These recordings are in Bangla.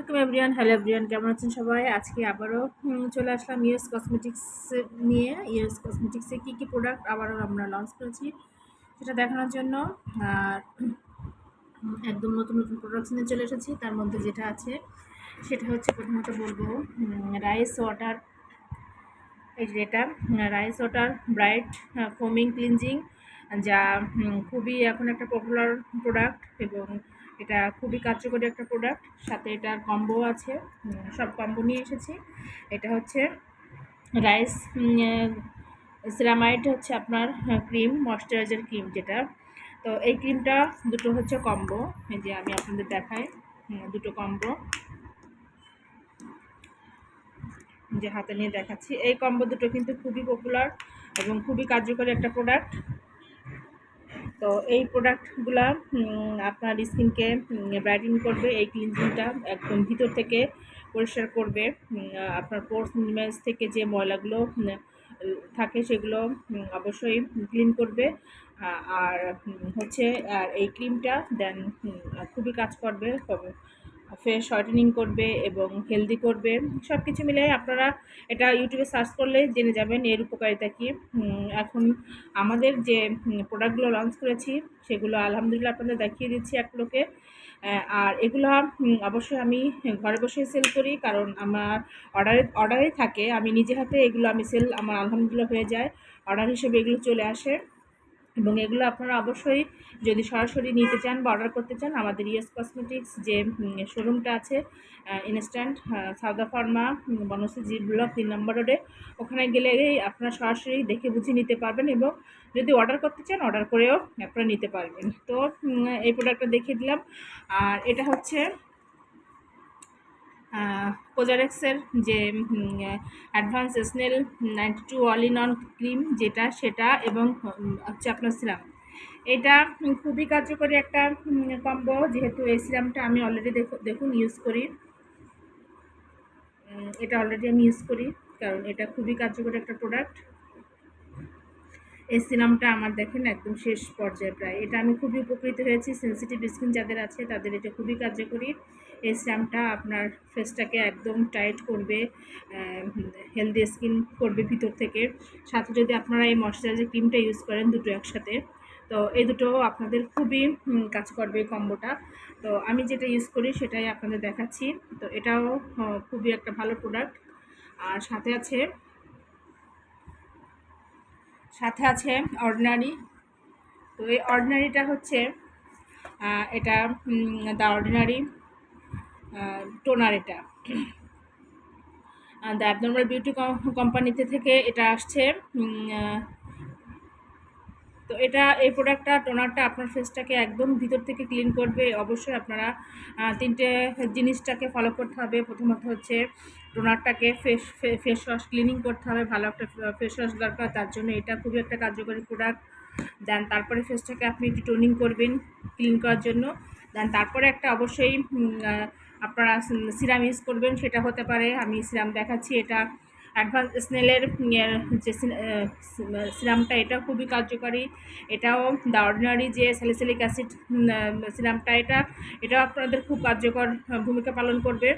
ওয়েলকাম এভরিয়ান হ্যালো এভরিয়ান কেমন আছেন সবাই? আজকে আবারও চলে আসলাম ইউএস কসমেটিক্স নিয়ে। ইউএস কসমেটিক্সে কী কী প্রোডাক্ট আবারও আমরা লঞ্চ করেছি সেটা দেখানোর জন্য। আর, একদম নতুন নতুন প্রোডাক্টস নিয়ে চলে এসেছি। তার মধ্যে যেটা আছে, সেটা হচ্ছে প্রথমত বলব রাইস ওয়াটার এই যে এটা rice water bright foaming cleansing যা খুবই এখন একটা পপুলার প্রোডাক্ট এবং এটা খুবই কার্যকরী একটা প্রোডাক্ট সাথে এটার কম্বো আছে সব কম্বো নিয়ে এসেছি। এটা হচ্ছে রাইস সিরামাইড হচ্ছে আপনার ক্রিম ময়শ্চারাইজার ক্রিম যেটা। তো এই ক্রিমটা দুটো হচ্ছে কম্বো এই যে আমি আপনাদের দেখাই দুটো কম্বো যে হাতে নিয়ে দেখাচ্ছি। এই কম্বো দুটো কিন্তু খুবই পপুলার এবং খুবই কার্যকরী একটা প্রোডাক্ট তো এই প্রোডাক্টগুলো আপনার স্কিনকে ব্রাইটেন করবে, এই ক্লিনজিংটা একদম ভিতর থেকে পরিষ্কার করবে। আপনার পোর্স মিনিমাইজ থেকে যে ময়লাগুলো থাকে সেগুলো অবশ্যই ক্লিন করবে। আর হচ্ছে, আর এই ক্রিমটা দেন খুবই কাজ করবে। ফেস হোয়াইটেনিং করবে এবং হেলদি করবে। সব কিছু মিলে আপনারা এটা ইউটিউবে সার্চ করলে জেনে যাবেন এর উপকারিতা কী। এখন আমাদের যে প্রোডাক্টগুলো লঞ্চ করেছি সেগুলো আলহামদুলিল্লাহ আপনাদের দেখিয়ে দিচ্ছি এক লোকে। আহ, আর এগুলো অবশ্যই আমি ঘরে বসে সেল করি কারণ আমার অর্ডারে অর্ডারে থাকে। আমি নিজে হাতে এগুলো আমি সেল আমার আলহামদুলিল্লাহ হয়ে যায়। অর্ডার হিসেবে এগুলো চলে আসে। এবং এগুলো আপনারা অবশ্যই যদি সরাসরি নিতে চান বা অর্ডার করতে চান, আমাদের ইয়েস কসমেটিক্স যে শোরুমটা আছে ইনস্ট্যান্ট সাউদা ফার্মা বনসি জি ব্লক তিন নম্বর রোডে, ওখানে গেলে আপনারা সরাসরি দেখে বুঝে নিতে পারবেন এবং যদি অর্ডার করতে চান অর্ডার করেও আপনারা নিতে পারবেন। তো এই প্রোডাক্টটা দেখিয়ে দিলাম। আর এটা হচ্ছে কোজারেক্সের যে advance snail ninety two all in one cream যেটা, সেটা এবং হচ্ছে আপনার সিরাম এটা খুবই কার্যকরী একটা কম্বো যেহেতু এই সিরামটা আমি অলরেডি দেখুন ইউজ করি। এটা অলরেডি আমি ইউজ করি, কারণ এটা খুবই কার্যকরী একটা প্রোডাক্ট এই সিরামটা আমার দেখেন একদম শেষ পর্যায়ে প্রায়। এটা আমি খুবই উপকৃত হয়েছি সেন্সিটিভ স্কিন যাদের আছে, তাদের এটা খুবই কার্যকরী। এই সিরামটা আপনার ফেসটাকে একদম টাইট করবে হেলদি স্কিন করবে ভিতর থেকে। সাথে যদি আপনারা এই ময়শ্চারাইজার ক্রিমটা ইউজ করেন দুটো একসাথে, তো এই দুটো আপনাদের খুবই কাজ করবে কম্বোটা তো আমি যেটা ইউজ করি সেটাই আপনাদের দেখাচ্ছি। তো এটাও খুবই একটা ভালো প্রোডাক্ট আর সাথে আছে সাথে আছে অর্ডিনারি তো এই অর্ডিনারিটা হচ্ছে এটা দ্য অর্ডিনারি টোনার এটা। দ্য অ্যাবনর্মাল বিউটি কোম্পানিতে থেকে এটা আসছে। তো এটা, এই প্রোডাক্টটা টোনারটা আপনার ফেসটাকে একদম ভিতর থেকে ক্লিন করবে। অবশ্যই আপনারা তিনটে জিনিসটাকে ফলো করতে হবে। প্রথমত হচ্ছে টোনারটাকে ফেস ফেস ওয়াশ ক্লিনিং করতে হবে। ভালো একটা ফেস ওয়াশ দরকার। তার জন্য এটা খুবই একটা কার্যকরী প্রোডাক্ট দেন তারপরে ফেসটাকে আপনি একটু টোনিং করবেন ক্লিন করার জন্য। দেন তারপরে একটা অবশ্যই আপনারা সিরাম ইউজ করবেন, সেটা হতে পারে, আমি সিরাম দেখাচ্ছি এটা। অ্যাডভান্স স্নেলের যে সিরামটা এটা খুবই কার্যকারী। এটাও দ্য অর্ডিনারি যে স্যালিসিলিক অ্যাসিড সিরামটা এটা, এটাও আপনাদের খুব কার্যকর ভূমিকা পালন করবে।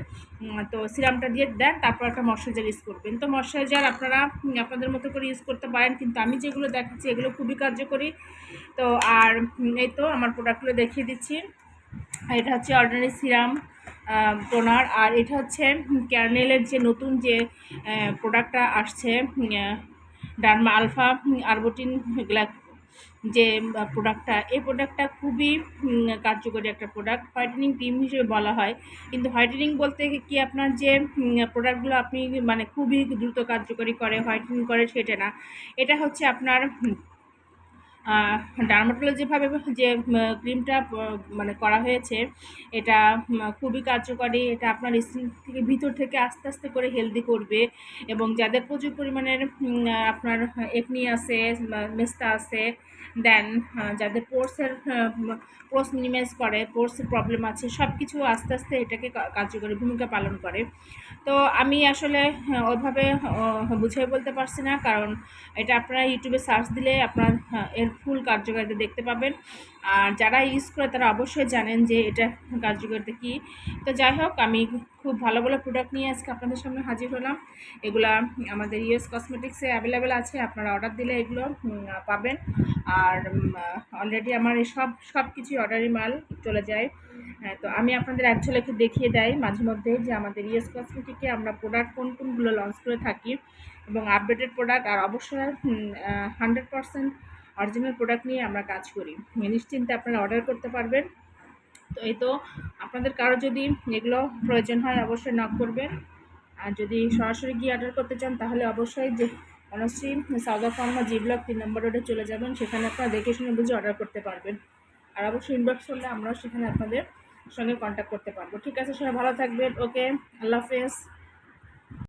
তো সিরামটা দিয়ে দেন, তারপর একটা ময়শ্চারাইজার ইউজ করবেন। তো ময়শ্চারাইজার আপনারা আপনাদের মতো করে ইউজ করতে পারেন, কিন্তু আমি যেগুলো দেখাচ্ছি, এগুলো খুবই কার্যকরী। তো আর এই তো আমার প্রোডাক্টগুলো দেখিয়ে দিচ্ছি। এটা হচ্ছে অর্ডিনারি সিরাম। টোনার। আর এটা হচ্ছে ক্যারনেলের যে নতুন যে প্রোডাক্টটা আসছে ডার্মা আলফা আরবোটিন গ্ল্যাক যে প্রোডাক্টটা এই প্রোডাক্টটা খুবই কার্যকরী একটা প্রোডাক্ট হোয়াইটেনিং ক্রিম হিসেবে বলা হয়। কিন্তু হোয়াইটেনিং বলতে কি আপনার যে প্রোডাক্টগুলো আপনি মানে খুবই দ্রুত কার্যকরী করে, হোয়াইটেনিং করে, সেটা না। এটা হচ্ছে আপনার ডার্মাটোলজিভাবে যে ক্রিমটা মানে করা হয়েছে, এটা খুবই কার্যকরী। এটা আপনার স্কিন থেকে ভিতর থেকে আস্তে আস্তে করে হেলদি করবে এবং যাদের প্রচুর পরিমাণের আপনার একনি আছে মেস্তা আছে দেন যাদের পোর্সের পোর্স মিনিমাইজ করে পোর্সের প্রবলেম আছে সব কিছু আস্তে আস্তে এটাকে কার্যকরী ভূমিকা পালন করে। তো আমি আসলে ওইভাবে বুঝিয়ে বলতে পারছি না, কারণ এটা আপনারা ইউটিউবে সার্চ দিলে আপনার এর ফুল কার্যকারিতা দেখতে পাবেন। আর যারা ইউজ করে, তারা অবশ্যই জানেন যে এটা কার্যকারিতা কী। তো যাই হোক, আমি খুব ভালো ভালো প্রোডাক্ট নিয়ে আজকে আপনাদের সামনে হাজির হলাম। এগুলা আমাদের ইউএস কসমেটিক্সে অ্যাভেলেবেল আছে, আপনারা অর্ডার দিলে এগুলো পাবেন। আর অলরেডি আমার এই সব সব কিছুই অর্ডারি মাল চলে যায়। হ্যাঁ, তো আমি আপনাদের এক ঝলকে দেখিয়ে দেয় মাঝে মধ্যে যে আমাদের ইউএস কসমেটিকে আমরা প্রোডাক্ট কোন কোনগুলো লঞ্চ করে থাকি এবং আপডেটেড প্রোডাক্ট আর অবশ্যই হান্ড্রেড পারসেন্ট অরিজিনাল প্রোডাক্ট নিয়ে আমরা কাজ করি। নিশ্চিন্তে আপনারা অর্ডার করতে পারবেন। তো এই তো আপনাদের কারও যদি এগুলো প্রয়োজন হয় অবশ্যই নক করবেন। আর যদি সরাসরি গিয়ে অর্ডার করতে চান তাহলে অবশ্যই যে অনশ্রী সাউদা ফার্মা জি ব্লক তিন নম্বর রোডে চলে যাবেন, সেখানে আপনারা দেখে শুনে বুঝে অর্ডার করতে পারবেন। আর অবশ্যই ইনবক্স করলে আমরাও সেখানে আপনাদের সঙ্গে কন্ট্যাক্ট করতে পারব। ঠিক আছে, সবাই ভালো থাকবেন ওকে আল্লাহ হাফেজ।